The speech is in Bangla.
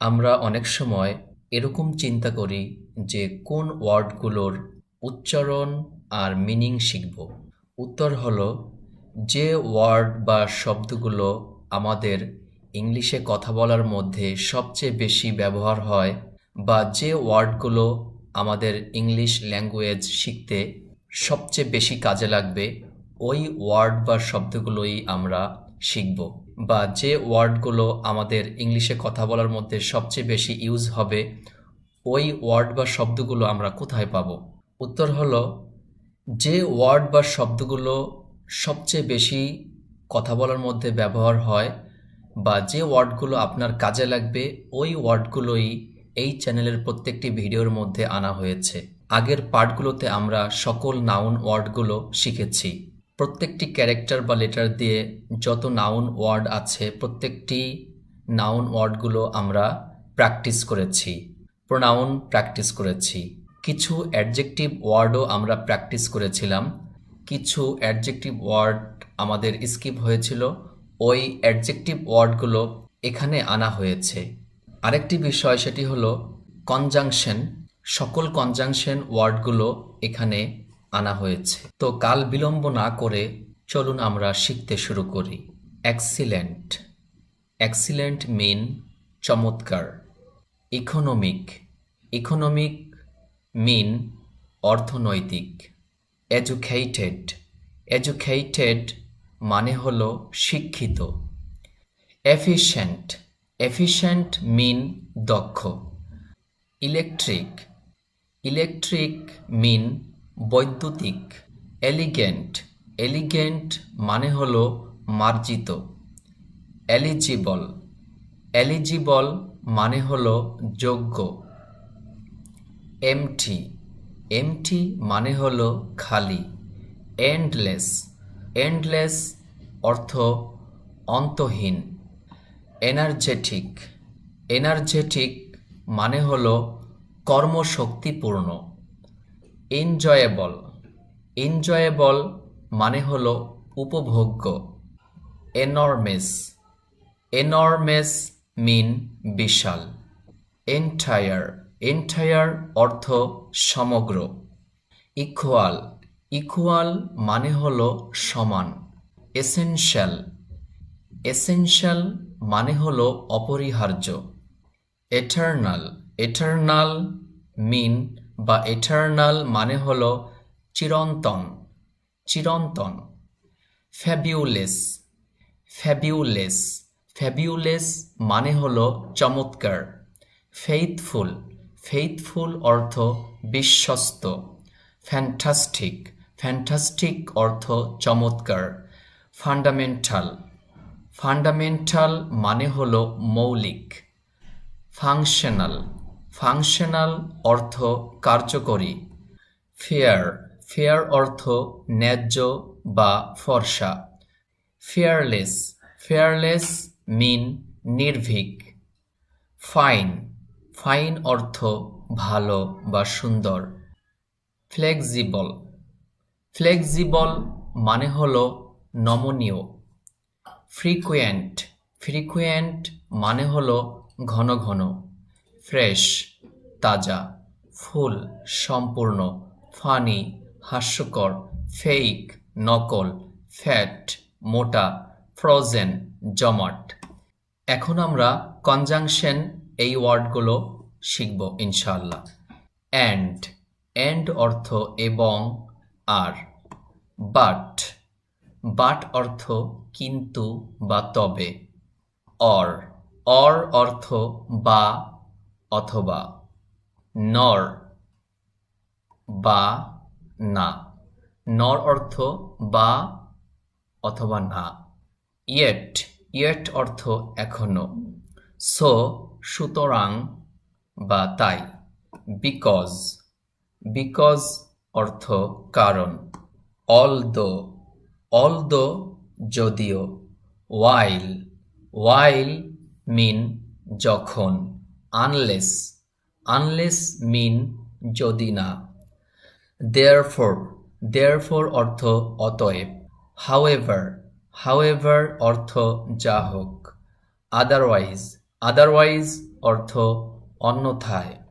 আমরা অনেক সময় এরকম চিন্তা করি যে কোন ওয়ার্ডগুলোর উচ্চারণ আর মিনিং শিখব। উত্তর হলো, যে ওয়ার্ড বা শব্দগুলো আমাদের ইংলিশে কথা বলার মধ্যে সবচেয়ে বেশি ব্যবহার হয় বা যে ওয়ার্ডগুলো আমাদের ইংলিশ ল্যাঙ্গুয়েজ শিখতে সবচেয়ে বেশি কাজে লাগবে, ওই ওয়ার্ড বা শব্দগুলোই আমরা শিখব। বা যে ওয়ার্ডগুলো আমাদের ইংলিশে কথা বলার মধ্যে সবচেয়ে বেশি ইউজ হবে, ওই ওয়ার্ড বা শব্দগুলো আমরা কোথায় পাবো? উত্তর হলো, যে ওয়ার্ড বা শব্দগুলো সবচেয়ে বেশি কথা বলার মধ্যে ব্যবহার হয় বা যে ওয়ার্ডগুলো আপনার কাজে লাগবে, ওই ওয়ার্ডগুলোই এই চ্যানেলের প্রত্যেকটি ভিডিওর মধ্যে আনা হয়েছে। আগের পার্টগুলোতে আমরা সকল নাউন ওয়ার্ডগুলো শিখেছি। প্রত্যেকটি ক্যারেক্টার বা লেটার দিয়ে যত নাউন ওয়ার্ড আছে, প্রত্যেকটি নাউন ওয়ার্ডগুলো আমরা প্র্যাকটিস করেছি প্রোনাউন প্র্যাকটিস করেছি। কিছু অ্যাডজেক্টিভ ওয়ার্ডও আমরা প্র্যাকটিস করেছিলাম, কিছু অ্যাডজেক্টিভ ওয়ার্ড আমাদের স্কিপ হয়েছিল, ওই অ্যাডজেক্টিভ ওয়ার্ডগুলো এখানে আনা হয়েছে। আরেকটি বিষয় সেটি হলো কনজাংশন সকল কনজাংশন ওয়ার্ডগুলো এখানে আনা হয়েছে। তো কাল বিলম্ব না করে চলুন আমরা শিখতে শুরু করি। এক্সিলেন্ট এক্সিলেন্ট মিন চমৎকার। ইকোনমিক ইকোনমিক মিন অর্থনৈতিক। এডুকেটেড এডুকেটেড মানে হলো শিক্ষিত। এফিশিয়েন্ট এফিশিয়েন্ট মিন দক্ষ। ইলেকট্রিক ইলেকট্রিক মিন বৈদ্যুতিক এলিগেন্ট এলিগেন্ট মানে হল মার্জিত এলিজিবল এলিজিবল মানে হল যোগ্য এমটি এমটি মানে হল খালি এন্ডলেস এন্ডলেস অর্থ অন্তহীন এনার্জেটিক এনার্জেটিক মানে হল কর্মশক্তিপূর্ণ। এনজয়েবল এনজয়েবল মানে হল উপভোগ্য। এনর্মেস এনর্মেস মিন বিশাল। এন্টায়ার এন্টায়ার অর্থ সমগ্র। ইকুয়াল ইকুয়াল মানে হল সমান। এসেনশিয়াল এসেনশিয়াল মানে হল অপরিহার্য। এটার্নাল এটার্নাল মিন বা এটার্নাল মানে হল চিরন্তন চিরন্তন ফ্যাবিউলেস ফ্যাবিউলেস ফ্যাবিউলেস মানে হল চমৎকার ফেইথফুল ফেইথফুল অর্থ বিশ্বস্ত ফ্যান্টাস্টিক ফ্যান্টাস্টিক অর্থ চমৎকার ফান্ডামেন্টাল ফান্ডামেন্টাল মানে হল মৌলিক ফাংশনাল ফাংশনাল অর্থ কার্যকরী। ফেয়ার ফেয়ার অর্থ ন্যায্য বা ফর্সা। ফেয়ারলেস ফেয়ারলেস মিন নির্ভীক। ফাইন ফাইন অর্থ ভালো বা সুন্দর। ফ্লেক্সিবল ফ্লেক্সিবল মানে হল নমনীয়। ফ্রিকুয়েন্ট ফ্রিকুয়েন্ট মানে হল ঘন ঘন। ফ্রেশ, তাজা, ফুল, সম্পূর্ণ, ফানি, হাস্যকর ফেক নকল, ফ্যাট, মোটা, ফ্রোজেন, জমাট। এখন আমরা কনজাংশন এই ওয়ার্ডগুলো শিখব ইনশাল্লাহ অ্যান্ড অ্যান্ড অর্থ এবং আর। বাট বাট অর্থ কিন্তু বা তবে। অর অর অর্থ বা অথবা নর বা না। নর অর্থ বা অথবা না। ইয়েট ইয়েট অর্থ এখনও। সো, সুতরাং বা তাই। বিকজ বিকজ অর্থ কারণ। অল দো অল দো যদিও। ওয়াইল ওয়াইল মিন যখন। আনলেস আনলেস মিন যদি না। দেয়ারফোর দেয়ারফোর অর্থ অতএব। হাউএভার হাউএভার অর্থ যা হোক। আদারওয়াইজ আদারওয়াইজ অর্থ অন্যথায়।